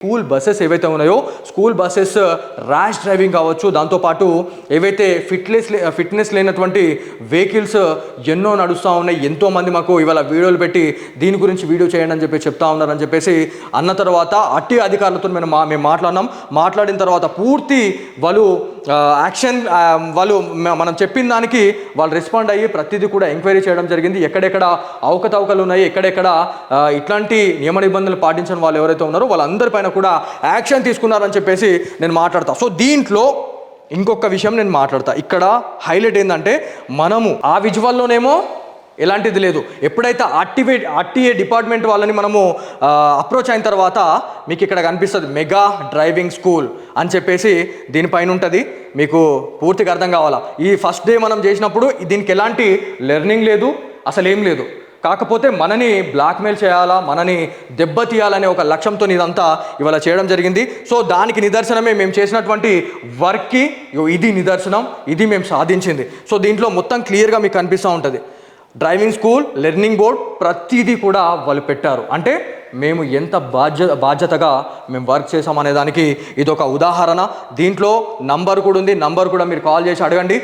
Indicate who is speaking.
Speaker 1: School buses ఏవైతే ఉన్నాయో school buses rash driving కావచ్చు దాంతోపాటు ఏవైతే ఫిట్నెస్ ఫిట్నెస్ లేనటువంటి వెహికల్స్ ఎన్నో నడుస్తూ ఉన్నాయి ఎంతోమంది మాకు ఇవాళ వీడియోలు పెట్టి దీని గురించి వీడియో చేయండి అని చెప్పి చెప్తా ఉన్నారని చెప్పేసి అన్న తర్వాత అట్టి అధికారులతో మేము మా మేము మాట్లాడినాం. మాట్లాడిన తర్వాత పూర్తి వాళ్ళు యాక్షన్ వాళ్ళు మనం చెప్పిన దానికి వాళ్ళు రెస్పాండ్ అయ్యి ప్రతిదీ కూడా ఎంక్వైరీ చేయడం జరిగింది. ఎక్కడెక్కడ అవకతవకలు ఉన్నాయి ఎక్కడెక్కడ ఇట్లాంటి నియమ నిబంధనలు పాటించిన వాళ్ళు ఎవరైతే ఉన్నారో వాళ్ళందరిపైన కూడా యాక్షన్ తీసుకున్నారని చెప్పేసి నేను మాట్లాడతా. సో దీంట్లో ఇంకొక విషయం నేను మాట్లాడతా. ఇక్కడ హైలైట్ ఏంటంటే మనము ఆ విజువల్లోనేమో ఎలాంటిది లేదు. ఎప్పుడైతే ఆర్టీవే ఆర్టీఏ డిపార్ట్మెంట్ వాళ్ళని మనము అప్రోచ్ అయిన తర్వాత మీకు ఇక్కడ కనిపిస్తుంది మెగా డ్రైవింగ్ స్కూల్ అని చెప్పేసి దీనిపైన ఉంటుంది మీకు పూర్తిగా అర్థం కావాలా? ఈ ఫస్ట్ డే మనం చేసినప్పుడు దీనికి ఎలాంటి లెర్నింగ్ లేదు అసలు ఏం లేదు. కాకపోతే మనని బ్లాక్మెయిల్ చేయాలా మనని దెబ్బతీయాలనే ఒక లక్ష్యంతో ఇదంతా ఇవాళ చేయడం జరిగింది. సో దానికి నిదర్శనమే మేము చేసినటువంటి వర్క్కి ఇది నిదర్శనం ఇది మేము సాధించింది. సో దీంట్లో మొత్తం క్లియర్గా మీకు కనిపిస్తూ ఉంటుంది. డ్రైవింగ్ స్కూల్ లెర్నింగ్ బోర్డ్ ప్రతిదీ కూడా వాళ్ళు పెట్టారు. అంటే మేము ఎంత బాధ్యత బాధ్యతగా మేము వర్క్ చేసామనే దానికి ఇది ఒక ఉదాహరణ. దీంట్లో నంబర్ కూడా ఉంది. నంబర్ కూడా మీరు కాల్ చేసి అడగండి.